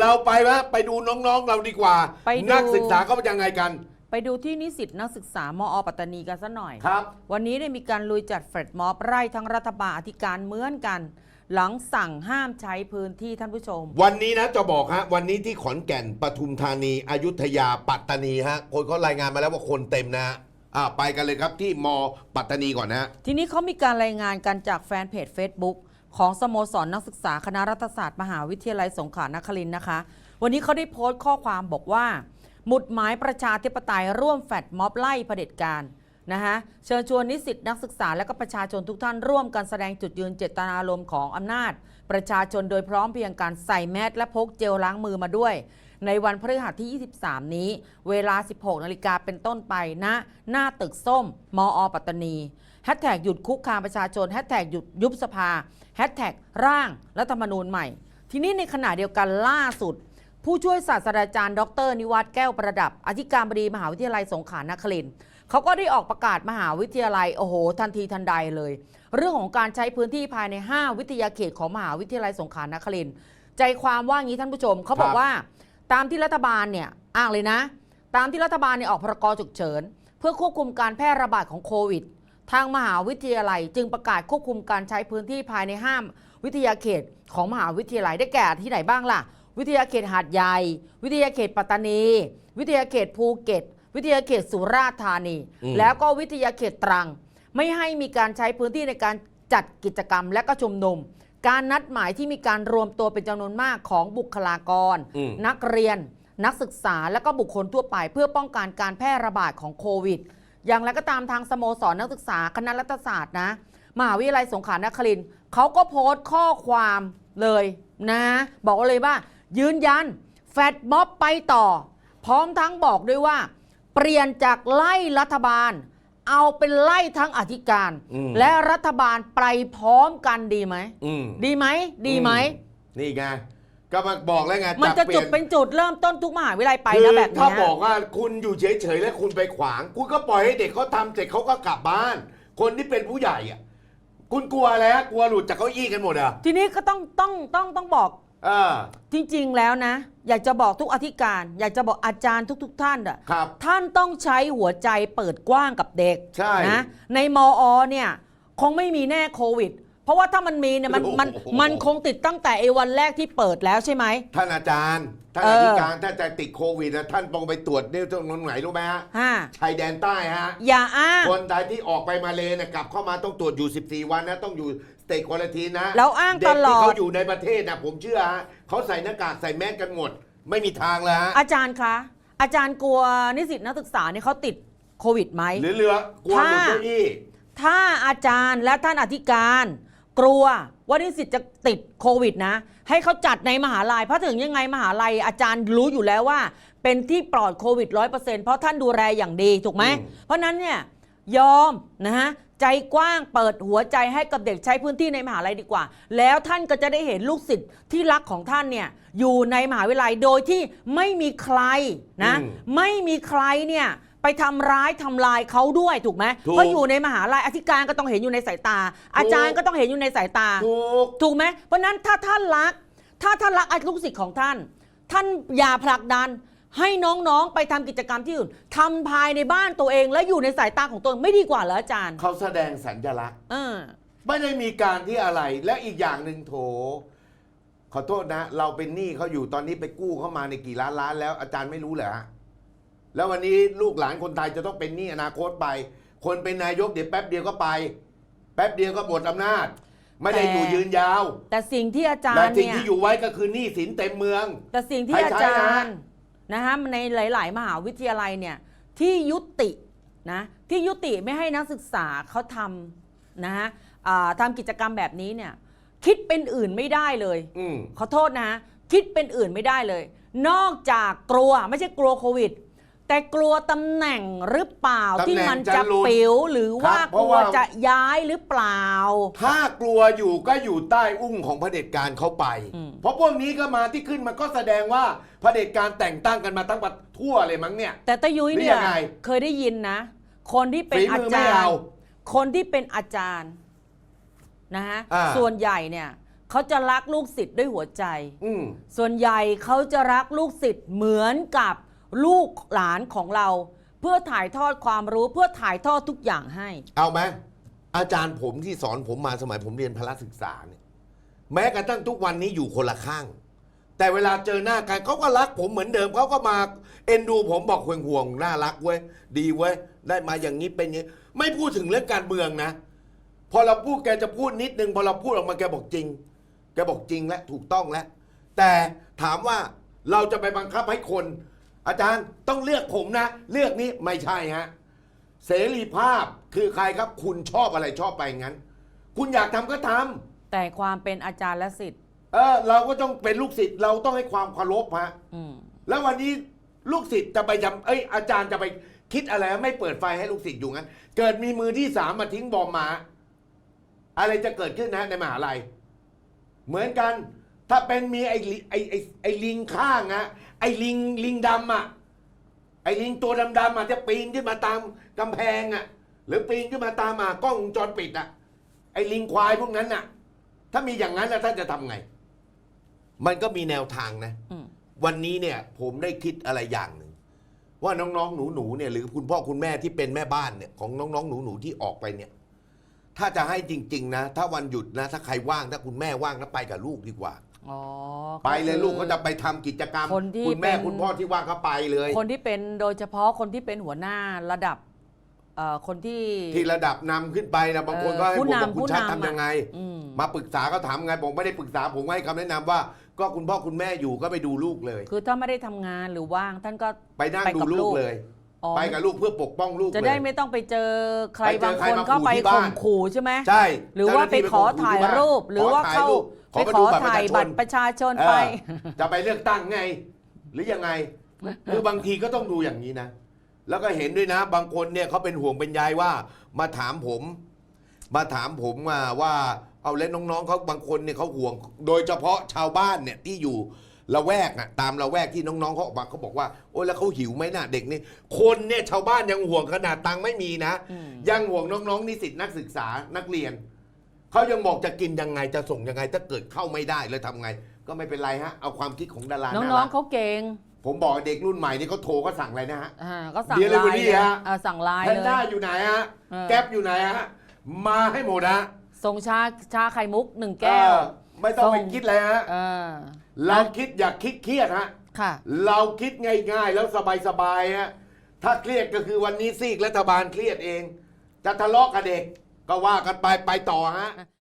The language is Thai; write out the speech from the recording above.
เราไปวะไปดูน้องๆเราดีกว่า ไปดู นักศึกษาเขาเป็นยังไงกัน ไปดูที่นิสิตนักศึกษามอปัตตานีกันซะหน่อย ครับ วันนี้ได้มีการลุยจัดเฟรดม็อบไล่ทั้งรัฐบาลอธิการเหมือนกัน หลังสั่งห้ามใช้พื้นที่ท่านผู้ชม วันนี้นะจะบอกฮะวันนี้ที่ขอนแก่นปทุมธานีอยุธยาปัตตานีฮะคนเขารายงานมาแล้วว่าคนเต็มนะฮะอ่าไปกันเลยครับที่มปัตตานีก่อนนะฮะ ทีนี้เขามีการรายงานกันจากแฟนเพจ Facebook ของสโมสรนักศึกษาคณะรัฐศาสตร์มหาวิทยาลัยสงขลานครินทร์นะคะ วันนี้เขาได้โพสต์ข้อความบอกว่า หมุดหมายประชาธิปไตยร่วมแฟดม็อบไล่เผด็จการนะคะเชิญชวนนิสิตนักศึกษาและก็ประชาชนทุกท่านร่วมกันแสดงจุดยืนเจตนารมณ์ของอำนาจ ประชาชนโดยพร้อมเพียงการใส่แมสและพกเจลล้างมือมาด้วย ในวันพฤหัสที่ 23 นี้ เวลา 16 นาฬิกาเป็นต้นไปณหน้าตึกส้ม มอ ปัตตานี แฮชแท็กหยุดคุกคามประชาชนแฮชแท็กหยุดยุบสภาแฮชแท็กร่างรัฐธรรมนูญใหม่ ทีนี้ในขณะเดียวกันล่าสุด ผู้ช่วยศาสตราจารย์ ดร นิวัฒน์แก้วประดับ อธิการบดีมหาวิทยาลัยสงขลานครินทร์เขาก็ได้ออกประกาศมหาวิทยาลัยโอ้โห ทันทีทันใดเลย เรื่องของการใช้พื้นที่ภายใน 5 วิทยาเขตของมหาวิทยาลัยสงขลานครินทร์ใจความว่างี้ท่านผู้ชมเขาบอกครับว่า ตามที่รัฐบาลเนี่ยอ้างเลยนะ ตามที่รัฐบาลเนี่ยออกพรกฉุกเฉิน เพื่อควบคุมการแพร่ระบาดของโควิด ทางมหาวิทยาลัยจึงประกาศควบคุมการใช้พื้นที่ภายในห้าม วิทยาเขตของมหาวิทยาลัยได้แก่ที่ไหนบ้างล่ะ วิทยาเขตหาดใหญ่ วิทยาเขตปัตตานี วิทยาเขตภูเก็ต วิทยาเขตสุราษฎร์ธานีอืมแล้วก็วิทยาเขตตรัง ไม่ให้มีการใช้พื้นที่ในการจัดกิจกรรมและก็ชุมนุม การนัดหมายที่มีการรวมตัวเป็นจำนวนมากของบุคลากรอืมนักเรียน นักศึกษาและก็บุคคลทั่วไป เพื่อป้องกันการแพร่ระบาดของโควิด อย่างไรก็ตามทางสโมสรนักศึกษาคณะรัฐศาสตร์นะมหาวิทยาลัยสงขลานครินทร์เขาก็โพสต์ข้อความเลยนะบอกเลยว่า ยืนยัน แฟดม็อบไปต่อ พร้อมทั้งบอกด้วยว่า เปลี่ยนจากไล่รัฐบาล เอาเป็นไล่ทั้งอธิการ อืม และรัฐบาลไปพร้อมกันดีไหม อืมดีไหมดีไหม นี่ไง ก็มาบอกแล้วไงมันจะปลี่จุยดเป็นจุดเริ่มต้นทุกมหาวิทยาลัยไปคือนะแบบถ้าเนี้ยบอกว่าคุณอยู่เฉยๆแล้วคุณไปขวาง คุณก็ปล่อยให้เด็กเขาทำเสร็จเขาก็กลับบ้าน คนที่เป็นผู้ใหญ่อะคุณกลัวแล้วกลัวหลุดจากเก้าอี้กันหมดอะทีนี้ก็ต้องต้องต้องต้องบอกเออจริงๆแล้วนะ อยากจะบอกทุกอธิการ อยากจะบอกอาจารย์ทุก ๆ ท่านอะครับท่านต้องใช้หัวใจเปิดกว้างกับเด็กใช่นะในมอเนี่ยคงไม่มีแน่โควิด เพราะว่าถ้ามันมีเนี่ยมันมันโอ้โห มันคงติดตั้งแต่ไอ้วันแรกที่เปิดแล้วใช่ไหม ท่านอาจารย์ท่านเอออธิการถ้าจะติดโควิดนะท่านต้องไปตรวจเนี่ยตรงไหนรู้ไหมฮะฮะชายแดนใต้ฮะ อย่าอ้าง คนไทยที่ออกไปมาเลนะกลับเข้ามาต้องตรวจอยู่ 14 วันนะ ต้องอยู่สเตทควอลทีนะแล้วอ้างเด็ตกลที่อเขาดอยู่ในประเทศนะผมเชื่อฮะเขาใส่หน้ากากใส่แมสกันหมด ไม่มีทางเลยฮะอาจารย์คะอาจารย์กลัวนิสิตนักศึกษาเนี่ยเขาติดโควิดไหม หรือเรือกลัวหลุดเก้าอี้ถ้าอาจารย์และท่านอธิการ กลัวว่านิสิตจะติดโควิดนะ ให้เขาจัดในมหาลัยเพราะถึงยังไงมหาลัยอาจารย์รู้อยู่แล้วว่า เป็นที่ปลอดโควิดร้อยเปอร์เซ็นต์เพราะท่านดูแลอย่างดีถูกไหมอืมเพราะนั้นเนี่ยยอมนะฮะใจกว้างเปิดหัวใจให้กับเด็กใช้พื้นที่ในมหาลัยดีกว่า แล้วท่านก็จะได้เห็นลูกศิษย์ที่รักของท่านเนี่ยอยู่ในมหาวิทยาลัยโดยที่ไม่มีใครนะอืมไม่มีใครเนี่ย ไปทำร้ายทำลายเขาด้วยถูกไหมถูก เพราะอยู่ในมหาลัยอธิการก็ต้องเห็นอยู่ในสายตา อาจารย์ก็ต้องเห็นอยู่ในสายตา ถูก ถูกไหมเพราะฉะนั้นถ้าท่านรัก ถ้าท่านรักลูกศิษย์ของท่าน ท่านอย่าผลักดัน ให้น้องๆไปทำกิจกรรมที่อื่นทำภายในบ้านตัวเองและอยู่ในสายตาของตัวเองไม่ดีกว่าเหรออาจารย์เขาแสดงสัญลักษณ์ เออ ไม่ได้มีการที่อะไรและอีกอย่างหนึ่งโถ ขอโทษนะ เราเป็นหนี้เขาอยู่ตอนนี้ไปกู้เข้ามาในกี่ล้านล้านแล้วอาจารย์ไม่รู้เหรอฮะ แล้ววันนี้ลูกหลานคนไทยจะต้องเป็นหนี้อนาคตไป คนเป็นนายกเดี๋ยวแป๊บเดียวก็ไป แป๊บเดียวก็หมดอำนาจ ไม่ได้แต่ อยู่ยืนยาวแต่สิ่งที่อาจารและย์สิ่งเนี่ย ที่อยู่ไว้ก็คือหนี้สินเต็มเมือง แต่สิ่งที่ให้อาใช้จานะรย์นะฮะในหลาย ๆ มหาวิทยาลัยเนี่ยที่ยุตินะที่ยุติไม่ให้นักศึกษาเขาทำนะฮะอ่าทำกิจกรรมแบบนี้เนี่ยคิดเป็นอื่นไม่ได้เลย อืม ขอโทษนะคิดเป็นอื่นไม่ได้เลย นอกจากกลัวไม่ใช่กลัวโควิด แต่กลัวตำแหน่งหรือเปล่าตำแหน่งที่มันจะจะหลุดปิวหรือว่าครับเพกราะลัวว่า จะย้ายหรือเปล่า ถ้ากลัวอยู่ก็อยู่ใต้อุ้งของเผด็จการเขาไป อืม เพราะพวกนี้ก็มาที่ขึ้นมาก็แสดงว่าเผด็จการแต่งตั้งกันมาตั้งประทั่วเลยมั้งเนี่ย แต่ตะยุ้ยหรือเนี่ยยังไงเคยได้ยินนะ คนที่เป็นฝีอามือจาไม่รเอาย์คนที่เป็นอาจารย์นะฮะอ่า ส่วนใหญ่เนี่ยเขาจะรักลูกศิษย์ด้วยหัวใจ อืม ส่วนใหญ่เขาจะรักลูกศิษย์เหมือนกับ ลูกหลานของเรา เพื่อถ่ายทอดความรู้เพื่อถ่ายทอดทุกอย่างให้ เอาไหมอาจารย์ผมที่สอนผมมาสมัยผมเรียนพละศึกษาเนี่ยแม้กระทั่งทุกวันนี้อยู่คนละข้าง แต่เวลาเจอหน้ากันเขาก็รักผมเหมือนเดิมเขาก็มาเอ็นดูผมบอกห่วงห่วงน่ารักเว้ยดีเว้ยได้มาอย่างนี้เป็นอย่างนี้ไม่พูดถึงเรื่องการเมืองนะ พอเราพูดแกจะพูดนิดนึงพอเราพูดออกมาแกบอกจริง แกบอกจริงและถูกต้องแล้วแต่ถามว่าเราจะไปบังคับให้คน อาจารย์ต้องเลือกผมนะ เลือกนี้ไม่ใช่ฮะเสรีภาพคือใครครับ คุณชอบอะไรชอบไปงั้น คุณอยากทำก็ทำ แต่ความเป็นอาจารย์และศิษย์เออเราก็ต้องเป็นลูกศิษย์เราต้องให้ความเคารพฮะอืมแล้ววันนี้ลูกศิษย์จะไปจำเอ้ยอาจารย์จะไปคิดอะไรไม่เปิดไฟให้ลูกศิษย์อยู่งั้น เกิดมีมือที่สามมาทิ้งบอมมา อะไรจะเกิดขึ้นนะในมหาลัย เหมือนกัน ถ้าเป็นมีไอ้ลิไอ้ไอ้ไอ้ลิงข้างอะไอ้ลิงลิงดำอะไอ้ลิงตัวดำๆอาจจะปีนขึ้นมาตามกำแพงอะหรือปีนขึ้นมาตามอะกล้องวงจรปิดอะไอ้ลิงควายพวกนั้นน่ะถ้ามีอย่างนั้นแล้วท่านจะทำไง มันก็มีแนวทางนะ อืม วันนี้เนี่ยผมได้คิดอะไรอย่างหนึ่ง ว่าน้องๆหนูๆเนี่ยหรือคุณพ่อคุณแม่ที่เป็นแม่บ้านเนี่ยของน้องๆหนูๆที่ออกไปเนี่ย ถ้าจะให้จริง ๆ นะ ถ้าวันหยุดนะ ถ้าใครว่างถ้าคุณแม่ว่างนะไปกับลูกดีกว่า อ๋อไปเลยคือลูกก็จะไปทำกิจกรรมคนที่คุณแม่เป็น คุณพ่อที่ว่างก็ไปเลย คนที่เป็นโดยเฉพาะคนที่เป็นหัวหน้าระดับเอ่อคนที่ ที่ระดับนำขึ้นไปนะบางคนก็ให้เออผู้ผมบอกนำคุณชัดผู้นำทำยังไง อืมมาปรึกษาก็ถามไงผมไม่ได้ปรึกษาผมให้คำแนะนำว่า ก็คุณพ่อคุณแม่อยู่ก็ไปดูลูกเลย คือถ้าไม่ได้ทำงานหรือว่างท่านก็ ไปนั่งไปดูกับลูลูกก เลย อ๋อไปกับลูกเพื่อปกป้องลูกจะเลยได้ไม่ต้องไปเจอใครไปเจบาองใครคนมาก็ไปขู่ที่ข่บ้านมขู่ใช่ไหม ใช่หรือว่าไปขอถ่ายรูปหรือว่าเข้า ขอไปมาขดูอบัตรประถ่ายชาชบันตรประชาชนเออไปจะไปเลือกตั้งไง หรือยังไง คือบางทีก็ต้องดูอย่างนี้นะ แล้วก็เห็นด้วยนะ บางคนเนี่ยเขาเป็นห่วงเป็นใยว่า มาถามผม มาถามผมว่าว่าเอาแล้วน้องๆเขาบางคนเนี่ยเขาห่วง โดยเฉพาะชาวบ้านเนี่ยที่อยู่ละแวกอะตามละแวกที่น้องๆเขาออกมาเขาบอกว่าโอ้ยแล้วเขาหิวไหมน่ะเด็กนี่คนเนี่ยชาวบ้านยังห่วงขนาดตังค์ไม่มีนะ อืม ยังห่วงน้องๆนิสิตนักศึกษานักเรียน เขายังบอกจะกินยังไงจะส่งยังไงถ้าเกิดเข้าไม่ได้แล้วทำไง ก็ไม่เป็นไรฮะ เอาความคิดของดาราน้น่าองรักๆเขาเก่งผมบอกเด็กรุ่นใหม่นี่เขาโทรก็สั่งอะไรนะฮะ อ่าก็สั่งเดี๋ยวเลยไลวันน์นี้เลยฮะเออสั่งไลน์แพนเลย ด้าอยู่ไหนฮะ เออ แก๊ปอยู่ไหนฮะ มาให้หมดฮะส่งชาชาไข่มุกหนึ่งแก้ว เออไม่ต้องไปส่ง คิดเลยฮะ เออเราคิดอย่าคิดเครียดฮะ ค่ะ เราคิดง่ายๆ แล้วสบายๆฮะ ถ้าเครียดก็คือวันนี้ซีกรัฐบาลเครียดเอง จะทะเลาะกับเด็ก ก็ว่ากันไปไปต่อฮะ